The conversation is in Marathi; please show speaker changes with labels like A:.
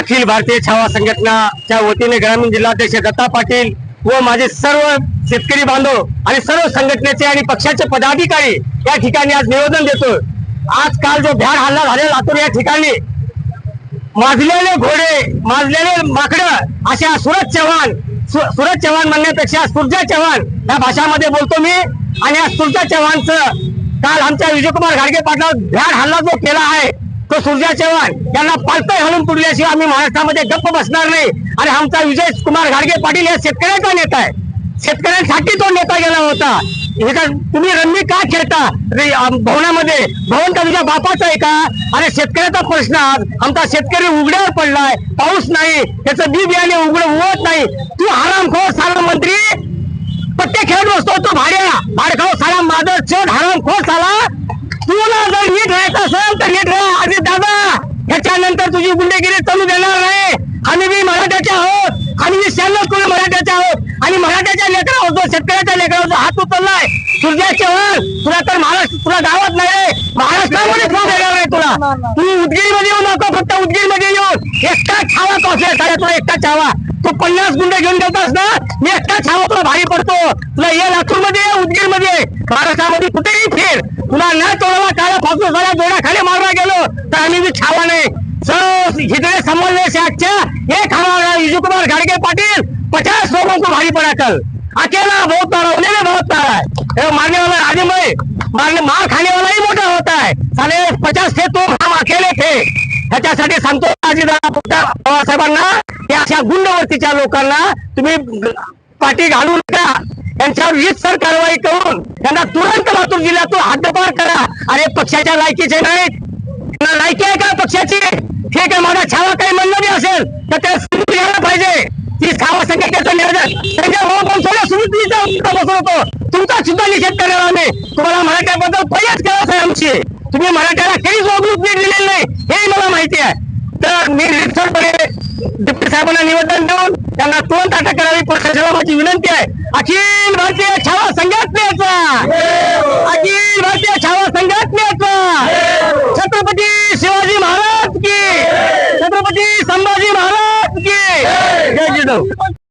A: अखिल भारतीय छावा संघटनाच्या वतीने ग्रामीण जिल्हाध्यक्ष दत्ता पाटील व माझे सर्व शेतकरी बांधव आणि सर्व संघटनेचे आणि पक्षाचे पदाधिकारी या ठिकाणी आज निवेदन देतो आज काल जो भ्याड हल्ला झालेला लातूर या ठिकाणी माजलेले घोडे माजलेले माकडं अशा सुरज चव्हाण सु- सुरज चव्हाण म्हणण्यापेक्षा सुरजा चव्हाण या भाषामध्ये बोलतो मी. आणि या सुरजा चव्हाणचं काल आमच्या विजयकुमार घाडगे पाटला भ्याड हल्ला जो केला आहे तो सुरजा चव्हाण यांना पालतय घालून पुरल्याशिवाय आम्ही महाराष्ट्रामध्ये गप्प बसणार नाही. आणि आमचा विजय कुमार घाडगे पाटील हे शेतकऱ्याचा नेता आहे. शेतकऱ्यांसाठी तो नेता गेला होता. हे का तुम्ही रंगी का खेळता? रे- भवनामध्ये. भवन का तुझ्या बापाचा आहे का? अरे शेतकऱ्याचा प्रश्न आज. आमचा शेतकरी उघड्यावर पडलाय. पाऊस नाही. त्याचं बी बियाणे उघड उगवत नाही. तुझी गुंडेगिरी चालू देणार नाही. आम्ही मी मराठ्याचे आहोत. आणि मी शहाण्णव कुल मराठ्याचे आहोत. आणि मराठ्याच्या लेकरा होतो शेतकऱ्याच्या लेकरा जो हात उचललाय. तुझ्या चव्हाण तुला तर महाराष्ट्र तुला गावात नाही महाराष्ट्रामध्ये फोन देणार नाही तुला? तू उदगीरमध्ये येऊ नको फक्त उदगीरमध्ये येऊन एकटा छावा कॉफी आहे? तुला एकटा छावा. तू पन्नास गुंडे घेऊन देतोस ना? मी एकटा छावा तुला भारी पडतो. तुला ये लातूरमध्ये ये उदगीरमध्ये महाराष्ट्रामध्ये कुठेही फिर. तुला न तोडवा काळा फासू झाला दोडा खाली मारला गेलो तर आम्ही छावा नाही. सर हिजड़े एक हमारा विजय कुमार खड़गे पचास लोगों को भारी पड़ा कल अकेला बहुत मारा उन्हें भी बहुत मारा है मारने वाला आदमी मारने मार खाने वाला ही मोटा होता है साले पचास थे तो हम अकेले थे. ह्याच्यासाठी सांगतो बाबासाहेबांना की अशा गुंडवरतीच्या लोकांना तुम्ही पाठी घालू नका. यांच्यावर रीतसर कारवाई करून त्यांना तुरंत लातूर जिल्ह्यातून हद्दपार करा. अरे पक्षाच्या लायकीचे नाहीत. लायकी आहे का पक्षाची? ठीक आहे माझा छावा काही म्हणलं बी असेल तर त्या सुरू यायला पाहिजे. ती छावा संघटनेचं नियोजन त्यांच्या भाऊ पण थोड्या सुरुवातीचा बसत तुमचा सुद्धा निषेध करणार आम्ही. तुम्हाला मराठ्याबद्दल पहिलेच करायचं आहे आमची. तुम्ही मराठ्याला काहीच वागणूक नीट दिलेली नाही. हेही मला माहिती आहे. तर मी रिक्सरपणे डिप्टी साहेबांना निवेदन देऊन त्यांना तुरंत अटक करावी. प्रशासनाला माझी विनंती आहे. अखिल भारतीय छावा হ্যালো